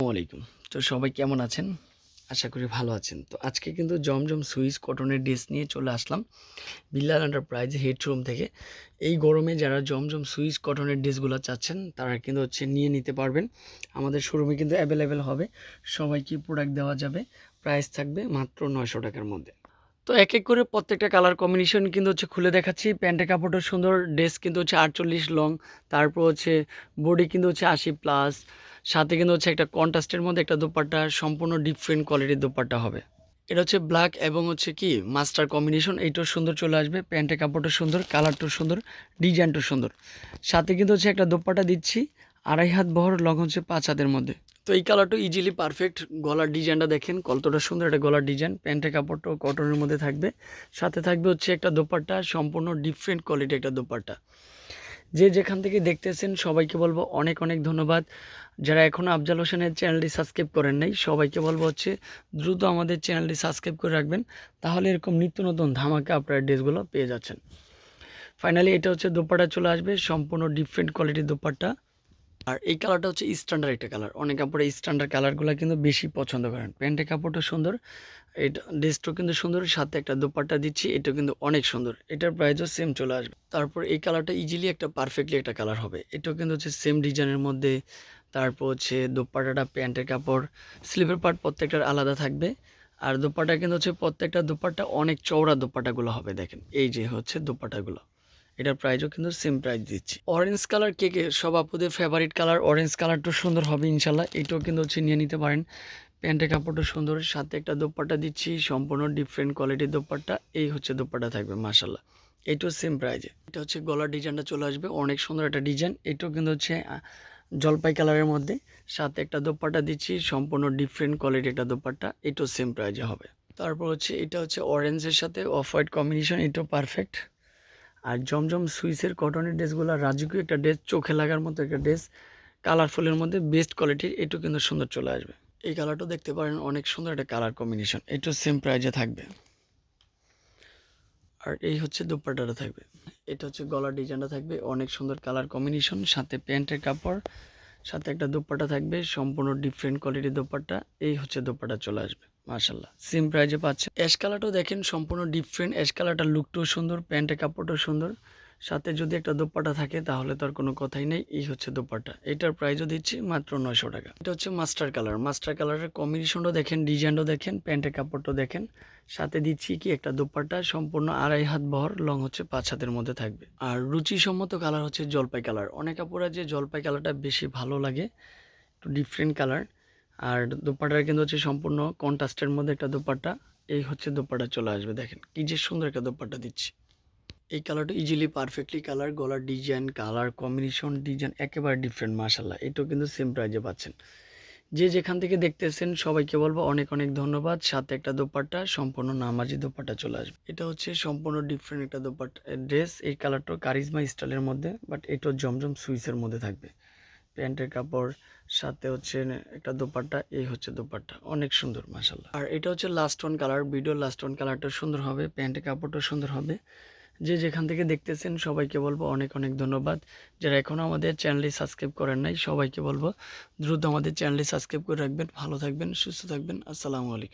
আলাইকুম তো সবাই কেমন আছেন? আশা করি ভালো আছেন। তো আজকে কিন্তু জমজম সুইস কটনের ড্রেস নিয়ে চলে আসলাম বিল্লাল এন্টারপ্রাইজ হেড শোরুম থেকে। এই গরমে যারা জমজম সুইস কটনের ড্রেসগুলো চাচ্ছেন, তারা কিন্তু হচ্ছে নিয়ে নিতে পারবেন। আমাদের শোরুমে কিন্তু অ্যাভেলেবেল হবে। সবাইকে প্রোডাক্ট দেওয়া যাবে। প্রাইস থাকবে মাত্র নয়শো টাকার মধ্যে। তো এক এক করে প্রত্যেকটা কালার কম্বিনেশন কিন্তু হচ্ছে খুলে দেখাচ্ছি। প্যান্টের কাপড়টা সুন্দর, ড্রেস কিন্তু হচ্ছে আটচল্লিশ লং। তারপর হচ্ছে বডি কিন্তু হচ্ছে আশি প্লাস। সাথে কিন্তু হচ্ছে একটা কন্ট্রাস্টের মধ্যে একটা দোপাট্টা, সম্পূর্ণ ডিফারেন্ট কোয়ালিটির দোপাট্টা হবে। এটা হচ্ছে ব্ল্যাক এবং হচ্ছে কি মাস্টার কম্বিনেশন এইটাও সুন্দর চলে আসবে। প্যান্টের কাপড়টা সুন্দর কালারটাও সুন্দর ডিজাইনটাও সুন্দর। সাথে কিন্তু হচ্ছে একটা দোপাট্টা দিচ্ছি, আড়াই হাত বহর, লং হচ্ছে পাঁচ হাতের মধ্যে। তো এই কালারটা ইজিলি পারফেক্ট গলার ডিজাইনটা দেখেন, কতটা সুন্দর একটা গলার ডিজাইন প্যান্টের কাপড়টাও কটনের মধ্যে থাকবে। সাথে থাকবে হচ্ছে একটা দোপাট্টা, সম্পূর্ণ ডিফারেন্ট কোয়ালিটি একটা দোপাট্টা। যে যেখান থেকে দেখতেছেন, সবাইকে বলব অনেক অনেক ধন্যবাদ। যারা এখনও আফজাল হোসেনের চ্যানেলটি সাবস্ক্রাইব করেন নাই, সবাইকে বলব হচ্ছে দ্রুত আমাদের চ্যানেলটি সাবস্ক্রাইব করে রাখবেন, তাহলে এরকম নিত্য নতুন ধামাকে আপনার ড্রেসগুলো পেয়ে যাচ্ছেন। ফাইনালি এটা হচ্ছে দোপাটা চলে আসবে, সম্পূর্ণ ডিফারেন্ট কোয়ালিটির দোপাট্টা। আর এই কালারটা হচ্ছে স্ট্যান্ডার্ড একটা কালার। অনেক কাপড়ে স্ট্যান্ডার্ড কালারগুলো কিন্তু বেশি পছন্দ করেন। প্যান্টের কাপড়টা সুন্দর, এটা ড্রেসটাও কিন্তু সুন্দর, সাথে একটা দোপাট্টা দিচ্ছি, এটাও কিন্তু অনেক সুন্দর। এটার প্রাইসও সেম চলে আসবে। তারপর এই কালারটা ইজিলি একটা পারফেক্টলি একটা কালার হবে। এটাও কিন্তু হচ্ছে সেম ডিজাইনের মধ্যে। তারপর হচ্ছে দোপাট্টাটা প্যান্টের কাপড় স্লিভের পার্ট প্রত্যেকটার আলাদা থাকবে। আর দোপাট্টা কিন্তু হচ্ছে প্রত্যেকটা দোপাট্টা অনেক চওড়া দোপাট্টাগুলো হবে, দেখেন। এই যে হচ্ছে দোপাট্টাগুলো। এটার প্রাইজও কিন্তু সেম প্রাইস দিচ্ছি। অরেঞ্জ কালার কেকে সব আপুদের ফেভারিট কালার অরেঞ্জ কালারটা সুন্দর হবে ইনশাল্লাহ। এটাও কিন্তু হচ্ছে নিয়ে নিতে পারেন। প্যান্টের কাপড়টা সুন্দর, সাথে একটা দোপাট্টা দিচ্ছি, সম্পূর্ণ ডিফারেন্ট কোয়ালিটির দোপাট্টা। এই হচ্ছে দোপাট্টা থাকবে মাসাল্লাহ এটাও সেম প্রাইজে এটা হচ্ছে গলার ডিজাইনটা চলে আসবে, অনেক সুন্দর একটা ডিজাইন এটাও কিন্তু হচ্ছে জলপাই কালারের মধ্যে। সাথে একটা দোপাট্টা দিচ্ছি, সম্পূর্ণ ডিফারেন্ট কোয়ালিটি একটা দোপাট্টা। এটাও সেম প্রাইজে হবে। তারপর হচ্ছে, এটা হচ্ছে অরেঞ্জের সাথে অফ হোয়াইট কম্বিনেশন এটাও পারফেক্ট আর জমজম সুইসের কটনের ড্রেসগুলো রাজকীয় একটা ড্রেস, চোখে লাগার মতো একটা ড্রেস, কালারফুলের মধ্যে বেস্ট কোয়ালিটির এটাও কিন্তু সুন্দর চলে আসবে। এই কালারটাও দেখতে পারেন, অনেক সুন্দর একটা কালার কম্বিনেশন, এটাও সেম প্রাইজে থাকবে। আর এই হচ্ছে দুপাট্টাটা থাকবে, এটা হচ্ছে গলার ডিজাইনটা থাকবে, অনেক সুন্দর কালার কম্বিনেশন, সাথে প্যান্টের কাপড়, সাথে একটা দোপাট্টা থাকবে, সম্পূর্ণ ডিফারেন্ট কোয়ালিটির দোপাট্টা, এই হচ্ছে দোপাট্টা চলে আসবে। মার্শাল্লাহ সিম প্রাইজে পাচ্ছে অ্যাশ কালারটাও দেখেন, সম্পূর্ণ ডিফারেন্ট অ্যাশ কালারটার লুকটাও সুন্দর প্যান্টের কাপড়টাও সুন্দর। সাথে যদি একটা দোপাট্টা থাকে, তাহলে তো আর কোনো কথাই নেই, এই হচ্ছে দোপাটা এটার প্রাইজও দিচ্ছি মাত্র নয়শো টাকা। এটা হচ্ছে মাস্টার কালার মাস্টার কালারের কম্বিনেশনটাও দেখেন ডিজাইনটাও দেখেন প্যান্টের কাপড়টাও দেখেন। সাথে দিচ্ছি কি একটা দোপাট্টা, সম্পূর্ণ আড়াই হাত বহর লং হচ্ছে পাঁচ হাতের মধ্যে থাকবে। আর রুচিসম্মত কালার হচ্ছে জলপাই কালার অনেক আপুরা যে জলপাই কালারটা বেশি ভালো লাগে, একটু ডিফারেন্ট কালার আর দোপাট্টার কিন্তু হচ্ছে সম্পূর্ণ কন্ট্রাস্টের মধ্যে একটা দোপাট্টা। এই হচ্ছে দোপাট্টা চলে আসবে, দেখেন কি যে সুন্দর একটা দোপাট্টা দিচ্ছি। এই কালারটা ইজিলি পারফেক্টলি কালার গলার ডিজাইন কালার কম্বিনেশন ডিজাইন একেবারে ডিফারেন্ট মাসাল্লাহ এটাও কিন্তু সেম প্রাইজে পাচ্ছেন। যে যেখান থেকে দেখতেছেন, সবাইকে বলব অনেক অনেক ধন্যবাদ। সাথে একটা দোপাট্টা, সম্পূর্ণ নামাজি দোপাট্টা চলে আসবে। এটা হচ্ছে সম্পূর্ণ ডিফারেন্ট একটা দোপাট্টা ড্রেস এই কালারটা কারিজমা স্টাইলের মধ্যে বাট এটাও জমজম সুইসের মধ্যে থাকবে। প্যান্টের কাপড়, সাথে হচ্ছে একটা দোপাট্টা, এই হচ্ছে দোপাট্টা। অনেক সুন্দর মাসাল্লাহ আর এটা হচ্ছে last one colour video last one কালারটা সুন্দর হবে, প্যান্টের কাপড়টা সুন্দর হবে। যে যেখান থেকে দেখতেছেন, সবাইকে বলব অনেক অনেক ধন্যবাদ। যারা এখনও আমাদের চ্যানেলটি সাবস্ক্রাইব করেন নাই, সবাইকে বলব দ্রুত আমাদের চ্যানেলটি সাবস্ক্রাইব করে রাখবেন। ভালো থাকবেন, সুস্থ থাকবেন। আসসালামু আলাইকুম।